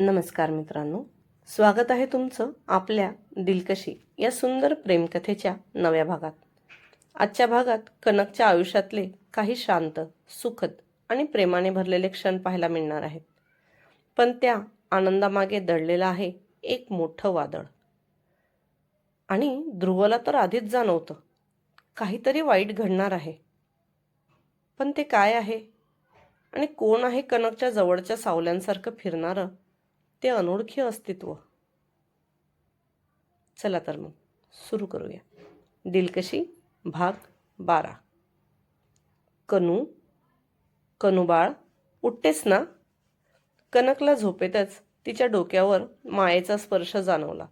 नमस्कार मित्रांनो. स्वागत आहे तुमचं आपल्या दिलकशी या सुंदर प्रेमकथेच्या नव्या भागात. आजच्या भागात कनकच्या आयुष्यातले काही शांत सुखद आणि प्रेमाने भरलेले क्षण पाहायला मिळणार आहेत. पण त्या आनंदामागे दडलेलं आहे एक मोठं वादळ. आणि ध्रुवला तर आधीच जाणवतं. काहीतरी वाईट घडणार आहे. पण ते काय आहे? आणि कोण आहे कनकच्या जवळच्या सावल्यांसारखं फिरणारं? ते अनोळखी अस्तित्व. चला तर मग सुरू करूया. दिलकशी भाग बारा. कनू कनुबाळ उठतेस ना? कनकला झोपेतच तिच्या डोक्यावर मायेचा स्पर्श जाणवला.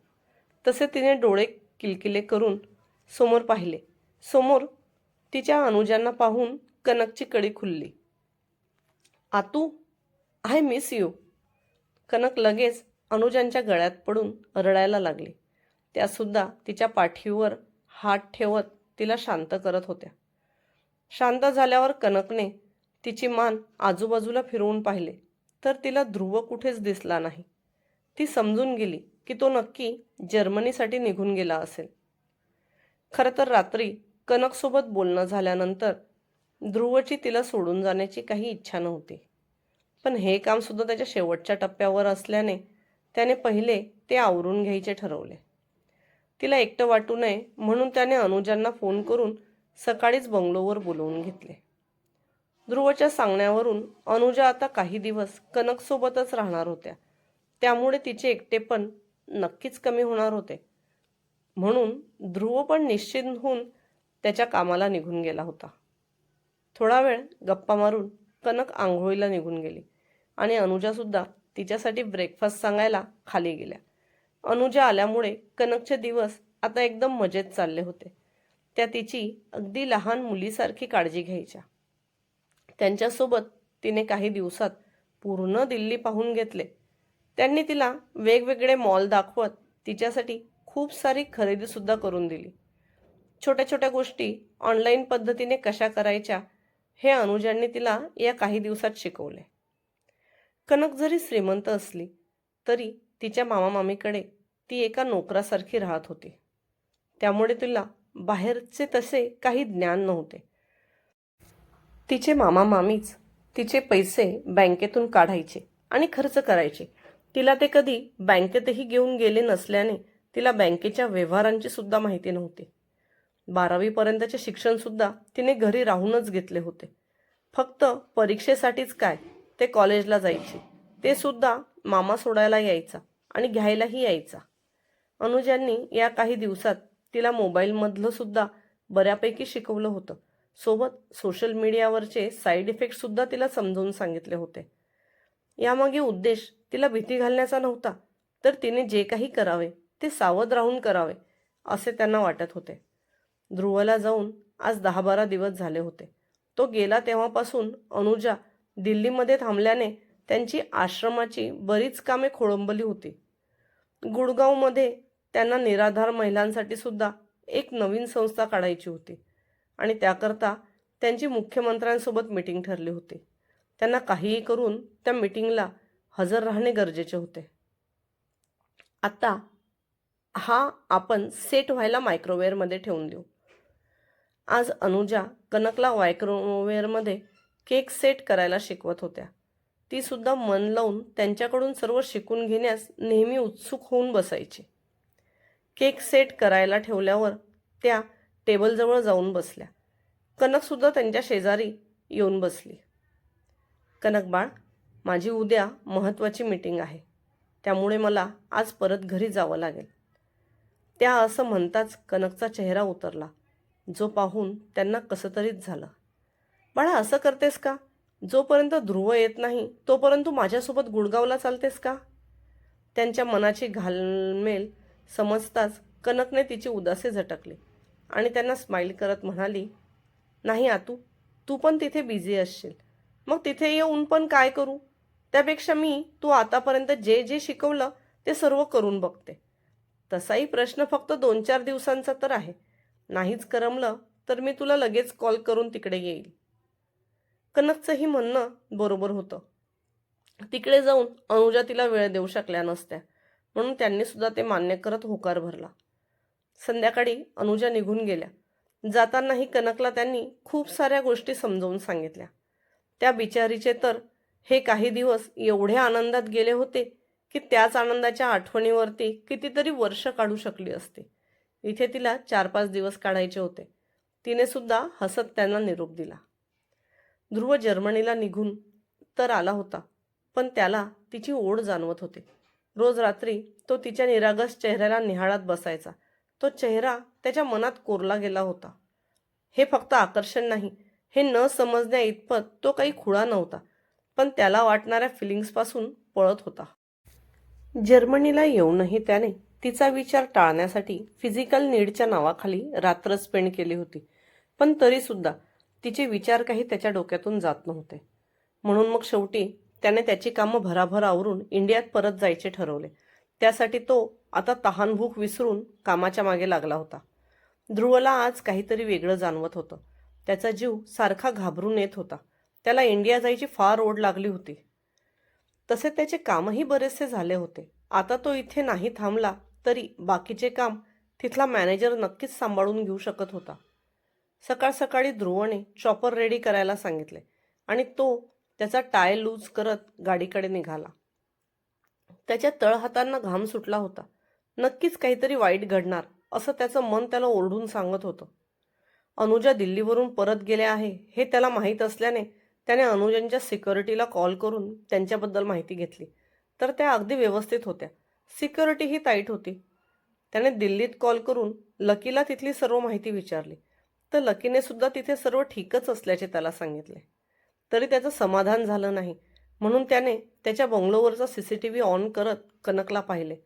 तसे तिने डोळे किलकिले करून समोर पाहिले. समोर तिच्या अनुजांना पाहून कनकची कडी खुलली. आतू आय मिस यू. कनक लगेच अनुजांच्या गळ्यात पडून रडायला लागली. त्यासुद्धा तिच्या पाठीवर हात ठेवत तिला शांत करत होत्या. शांत झाल्यावर कनकने तिची मान आजूबाजूला फिरवून पाहिले तर तिला ध्रुव कुठेच दिसला नाही. ती समजून गेली की तो नक्की जर्मनीसाठी निघून गेला असेल. खरं तर रात्री कनकसोबत बोलणं झाल्यानंतर ध्रुवची तिला सोडून जाण्याची काही इच्छा नव्हती. पण हे कामसुद्धा त्याच्या शेवटच्या टप्प्यावर असल्याने त्याने पहिले ते आवरून घ्यायचे ठरवले. तिला एकटं वाटू नये म्हणून त्याने अनुजांना फोन करून सकाळीच बंगलोवर बोलवून घेतले. ध्रुवच्या सांगण्यावरून अनुजा आता काही दिवस कनकसोबतच राहणार होत्या. त्यामुळे तिचे एकटेपण नक्कीच कमी होणार होते. म्हणून ध्रुव पण निश्चिंत होऊन त्याच्या कामाला निघून गेला होता. थोडा वेळ गप्पा मारून कनक आंघोळीला निघून गेली. आणि अनुजासुद्धा तिच्यासाठी ब्रेकफास्ट सांगायला खाली गेल्या. अनुजा आल्यामुळे कनकचे दिवस आता एकदम मजेत चालले होते. त्या तिची अगदी लहान मुलीसारखी काळजी घ्यायच्या. त्यांच्यासोबत तिने काही दिवसात पूर्ण दिल्ली पाहून घेतले. त्यांनी तिला वेगवेगळे मॉल दाखवत तिच्यासाठी खूप सारी खरेदीसुद्धा करून दिली. छोट्या छोट्या गोष्टी ऑनलाईन पद्धतीने कशा करायच्या हे अनुजांनी तिला या काही दिवसात शिकवले. कनक जरी श्रीमंत असली तरी तिच्या मामा मामीकडे ती एका नोकरासारखी राहत होती. त्यामुळे तिला बाहेरचे तसे काही ज्ञान नव्हते. तिचे मामा मामीच तिचे पैसे बँकेतून काढायचे आणि खर्च करायचे. तिला ते कधी बँकेतही घेऊन गेले नसल्याने तिला बँकेच्या व्यवहारांची सुद्धा माहिती नव्हती. बारावीपर्यंतचे शिक्षणसुद्धा तिने घरी राहूनच घेतले होते. फक्त परीक्षेसाठीच काय ते कॉलेजला जायचे. ते सुद्धा मामा सोडायला यायचा आणि घ्यायलाही यायचा. अनुजांनी या काही दिवसात तिला मोबाईलमधलं सुद्धा बऱ्यापैकी शिकवलं होतं. सोबत सोशल मीडियावरचे साईड इफेक्टसुद्धा तिला समजावून सांगितले होते. यामागे उद्देश तिला भीती घालण्याचा नव्हता तर तिने जे काही करावे ते सावध राहून करावे असे त्यांना वाटत होते. ध्रुवला जाऊन आज दहा बारा दिवस झाले होते. तो गेला तेव्हापासून अनुजा दिल्लीमध्ये थांबल्याने त्यांची आश्रमाची बरीच कामे खोळंबली होती. गुडगावमध्ये त्यांना निराधार महिलांसाठी सुद्धा एक नवीन संस्था काढायची होती आणि त्याकरता त्यांची मुख्यमंत्र्यांसोबत मिटिंग ठरली होती. त्यांना काहीही करून त्या मिटिंगला हजर राहणे गरजेचे होते. आता हा आपण सेट व्हायला मायक्रोवेअरमध्ये ठेवून देऊ. आज अनुजा कनकला वायक्रोवेअरमध्ये केक सेट करायला शिकवत होत्या. ती सुद्धा मन लावून त्यांच्याकडून सर्व शिकून घेण्यास नेहमी उत्सुक होऊन बसायची. केक सेट करायला ठेवल्यावर त्या टेबलजवळ जाऊन बसल्या. कनकसुद्धा त्यांच्या शेजारी येऊन बसली. कनक बाळ माझी उद्या महत्त्वाची मीटिंग आहे. त्यामुळे मला आज परत घरी जावं लागेल. त्या असं म्हणताच कनकचा चेहरा उतरला. जो पाहून त्यांना कसं तरीच झालं. बाळा असं करतेस का? जोपर्यंत ध्रुव येत नाही तोपर्यंत तू माझ्यासोबत गुडगावला चालतेस का? त्यांच्या मनाची घालमेल समजताच कनकने तिची उदासी झटकली आणि त्यांना स्माईल करत म्हणाली नाही आतू तू पण तिथे बिझी असशील. मग तिथे येऊन पण काय करू? त्यापेक्षा मी तू आतापर्यंत जे जे शिकवलं ते सर्व करून बघते. तसाही प्रश्न फक्त दोन चार दिवसांचा तर आहे. नाहीच करमलं तर मी तुला लगेच कॉल करून तिकडे येईल. कनकचंही म्हणणं बरोबर होतं. तिकडे जाऊन अनुजा तिला वेळ देऊ शकल्या नसत्या म्हणून त्यांनी सुद्धा ते मान्य करत होकार भरला. संध्याकाळी अनुजा निघून गेल्या. जातानाही कनकला त्यांनी खूप साऱ्या गोष्टी समजावून सांगितल्या. त्या बिचारीचे तर हे काही दिवस एवढे आनंदात गेले होते की त्याच आनंदाच्या आठवणीवरती कितीतरी वर्ष काढू शकली असते. इथे तिला चार पाच दिवस काढायचे होते. तिने सुद्धा हसत त्यांना निरोप दिला. ध्रुव जर्मनीला निघून तर आला होता पण त्याला तिची ओढ जाणवत होती. रोज रात्री तो तिच्या निरागस चेहऱ्याला निहाळत बसायचा. तो चेहरा त्याच्या मनात कोरला गेला होता. हे फक्त आकर्षण नाही हे न समजण्या इतपत तो काही खुळा नव्हता पण त्याला वाटणाऱ्या फिलिंग्सपासून पळत होता. जर्मनीला येऊनही त्याने तिचा विचार टाळण्यासाठी फिजिकल नीडच्या नावाखाली रात्र स्पेंड केली होती. पण तरीसुद्धा तिचे विचार काही त्याच्या डोक्यातून जात नव्हते. म्हणून मग शेवटी त्याने त्याची कामं भराभर आवरून इंडियात परत जायचे ठरवले. त्यासाठी तो आता तहानभूक विसरून कामाच्या मागे लागला होता. ध्रुवला आज काहीतरी वेगळं जाणवत होतं. त्याचा जीव सारखा घाबरून येत होता. त्याला इंडिया जायची फार ओढ लागली होती. तसे त्याचे कामही बरेचसे झाले होते. आता तो इथे नाही थांबला तरी बाकीचे काम तिथला मॅनेजर नक्कीच सांभाळून घेऊ शकत होता. सकाळ सकाळी ध्रुवने चॉपर रेडी करायला सांगितले आणि तो त्याचा टाय लूज करत गाडीकडे निघाला. त्याच्या तळहातांना घाम सुटला होता. नक्कीच काहीतरी वाईट घडणार असं त्याचं मन त्याला ओरडून सांगत होतं. अनुजा दिल्लीवरून परत गेले आहे हे त्याला माहीत असल्याने त्याने अनुजांच्या सिक्युरिटीला कॉल करून त्यांच्याबद्दल माहिती घेतली. तर त्या अगदी व्यवस्थित होत्या. सिक्युरिटीही टाईट होती. त्याने दिल्लीत कॉल करून लकीला तिथली सर्व माहिती विचारली. तर लकीने सुद्धा तिथे सर्व ठीकच असल्याचे त्याला सांगितले. तरी त्याचं समाधान झालं नाही. म्हणून त्याने त्याच्या बंगलोवरचा C C T V on करत कनकला पाहिले.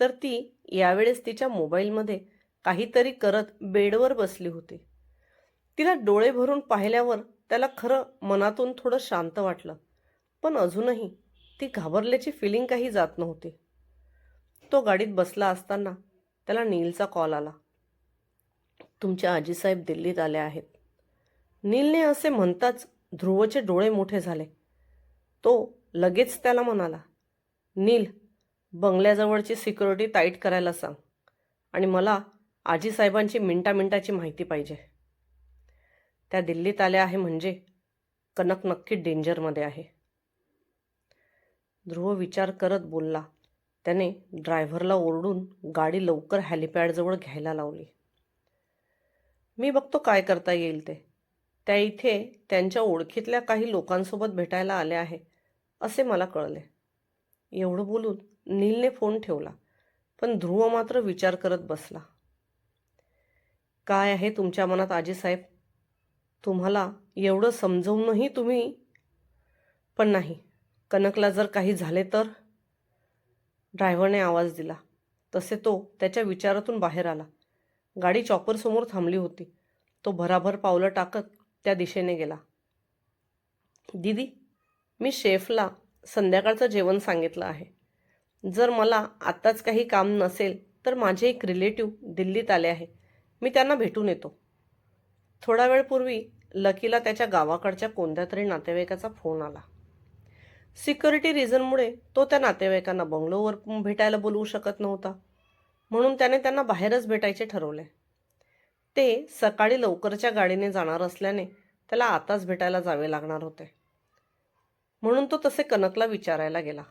तर ती यावेळेस तिच्या मोबाईलमध्ये काहीतरी करत बेडवर बसली होती. तिला डोळे भरून पाहिल्यावर त्याला खरं मनातून थोडं शांत वाटलं. पण अजूनही ती घाबरल्याची फिलिंग काही जात नव्हती. तो गाडीत बसला असताना त्याला नीलचा कॉल आला. तुमच्या आजीसाहेब दिल्लीत आल्या आहेत. नीलने असे म्हणताच ध्रुवचे डोळे मोठे झाले. तो लगेच त्याला म्हणाला नील बंगल्याजवळची सिक्युरिटी टाईट करायला सांग आणि मला आजीसाहेबांची मिनटा मिनटाची माहिती पाहिजे. त्या दिल्लीत आल्या आहे म्हणजे कनक नक्की डेंजरमध्ये आहे. ध्रुव विचार करत बोलला त्याने ड्रायव्हरला ओरडून गाडी लवकर हॅलिपॅडजवळ घ्यायला लावली. मी बघतो काय करता येईल ते. त्या इथे त्यांच्या ओळखीतल्या काही लोकांसोबत भेटायला आले आहे असे मला कळले. एवढं बोलून नीलने फोन ठेवला पण ध्रुव मात्र विचार करत बसला. काय आहे तुमच्या मनात आजीसाहेब? तुम्हाला एवढं समजवूनही तुम्ही? पण नाही कनकला जर काही झाले तर? ड्रायव्हरने आवाज दिला. तसे तो त्याच्या विचारातून बाहेर आला. गाडी चॉपरसमोर थांबली होती. तो भराभर पावलं टाकत त्या दिशेने गेला. दीदी मी शेफला संध्याकाळचं जेवण सांगितलं आहे. जर मला आत्ताच काही काम नसेल तर माझे एक रिलेटिव्ह दिल्लीत आले आहे. मी त्यांना भेटून येतो. थोडा वेळपूर्वी लकीला त्याच्या गावाकडच्या कोणत्या तरी नातेवाईकाचा फोन आला. सिक्युरिटी रिझनमुळे तो त्या नातेवाईकांना बंगलोवर भेटायला बोलवू शकत नव्हता. म्हणून त्याने त्यांना बाहेरच भेटायचे ठरवले. ते सकाळी लवकरच्या गाडीने जाणार असल्याने त्याला आताच भेटायला जावे लागणार होते. म्हणून तो तसे कनकला विचारायला गेला.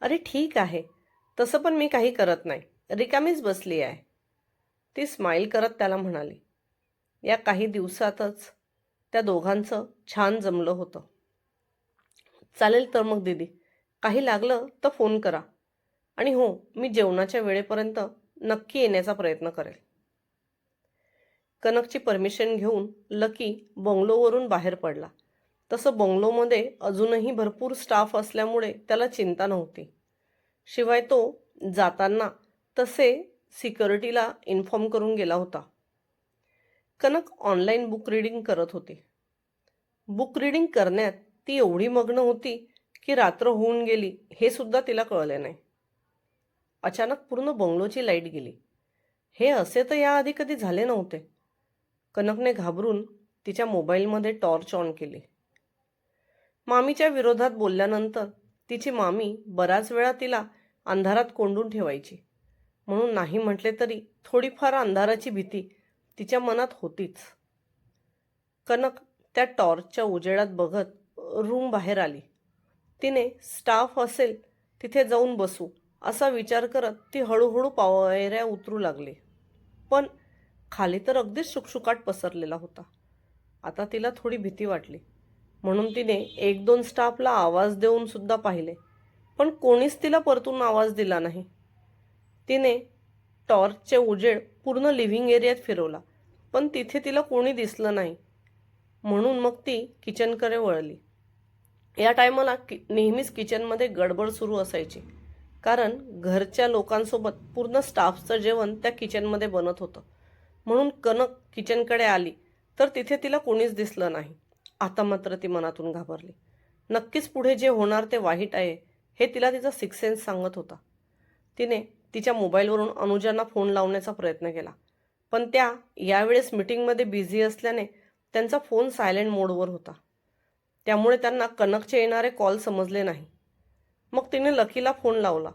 अरे ठीक आहे. तसं पण मी काही करत नाही. रिकामीच बसली आहे. ती स्माईल करत त्याला म्हणाली. या काही दिवसातच त्या दोघांचं छान जमलं होतं. चालेल तर मग दीदी. काही लागलं तर फोन करा. आणि हो मी जेवणाच्या वेळेपर्यंत नक्की येण्याचा प्रयत्न करेल. कनकची परमिशन घेऊन लकी बंगलोवरून बाहेर पडला. तसं बंगलोमध्ये अजूनही भरपूर स्टाफ असल्यामुळे त्याला चिंता नव्हती. शिवाय तो जाताना तसे सिक्युरिटीला इन्फॉर्म करून गेला होता. कनक ऑनलाईन बुक रीडिंग करत होती. बुक रीडिंग करण्यात ती एवढी मग्न होती की रात्र होऊन गेली हे सुद्धा तिला कळले नाही. अचानक पूर्ण बंगलोची लाइट गेली. हे असे तर याआधी कधी झाले नव्हते. कनकने घाबरून तिच्या मोबाईलमध्ये टॉर्च ऑन केली. मामीच्या विरोधात बोलल्यानंतर तिची मामी बराच वेळा तिला अंधारात कोंडून ठेवायची. म्हणून नाही म्हटले तरी थोडीफार अंधाराची भीती तिच्या मनात होतीच. कनक त्या टॉर्चच्या उजेडात बघत रूम बाहेर आली. तिने स्टाफ असेल तिथे जाऊन बसू असा विचार करत ती हळूहळू पायऱ्या उतरू लागली. पण खाली तर अगदीच शुकशुकाट पसरलेला होता. आता तिला थोडी भीती वाटली. म्हणून तिने एक दोन स्टाफला आवाज देऊन सुद्धा पाहिले. पण कोणीच तिला परतून आवाज दिला नाही. तिने टॉर्चचे उजेड पूर्ण लिव्हिंग एरियात फिरवला पण तिथे तिला कोणी दिसलं नाही. म्हणून मग ती किचनकडे वळली. या टायमाला कि नेहमीच किचनमध्ये गडबड सुरू असायची. कारण घरच्या लोकांसोबत पूर्ण स्टाफचं जेवण त्या किचनमध्ये बनत होतं. म्हणून कनक किचनकडे आली तर तिथे तिला कोणीच दिसलं नाही. आता मात्र ती मनातून घाबरली. नक्कीच पुढे जे होणार ते वाईट आहे हे तिला तिचा सिक्स सेन्स सांगत होता. तिने तिच्या मोबाईलवरून अनुजांना फोन लावण्याचा प्रयत्न केला. पण त्या यावेळेस मीटिंगमध्ये बिझी असल्याने त्यांचा फोन सायलेंट मोडवर होता. त्यामुळे त्यांना कनकचे येणारे कॉल समजले नाही. मग तिने लकीला फोन लावला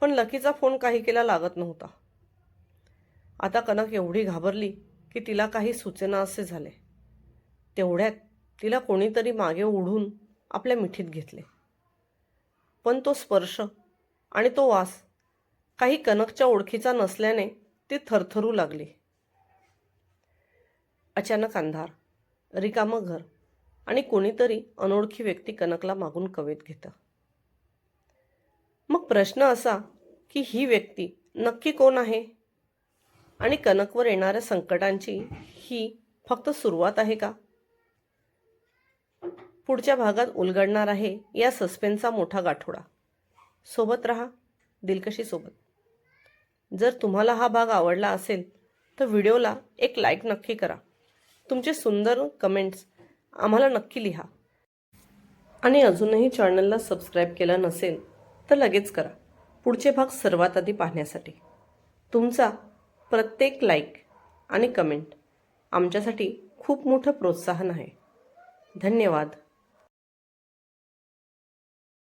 पण लकीचा फोन काही केला लागत नव्हता. आता कनक एवढी घाबरली की तिला काही सूचना असे झाले. तेवढ्यात तिला कोणीतरी मागे ओढून आपल्या मिठीत घेतले. पण तो स्पर्श आणि तो वास काही कनकच्या ओळखीचा नसल्याने ती थरथरू लागली. अचानक अंधार रिकामं घर आणि कोणीतरी अनोळखी व्यक्ती कनकला मागून कवेत घेतं. मग प्रश्न असा की ही व्यक्ती नक्की कोण आहे? आणि कनकवर येणाऱ्या संकटांची ही फक्त सुरुवात आहे का? पुढच्या भागात उलगडणार आहे या सस्पेन्सचा मोठा गाठोडा. सोबत रहा दिलकशी सोबत. जर तुम्हाला हा भाग आवडला असेल तर व्हिडिओला एक लाईक नक्की करा. तुमचे सुंदर कमेंट्स आम्हाला नक्की लिहा. आणि अजूनही चॅनलला सबस्क्राईब केलं नसेल तर लगेच करा. पुढचे भाग सर्वात आधी पाहण्यासाठी. तुमचा प्रत्येक लाईक आणि कमेंट आमच्यासाठी खूप मोठं प्रोत्साहन आहे. धन्यवाद.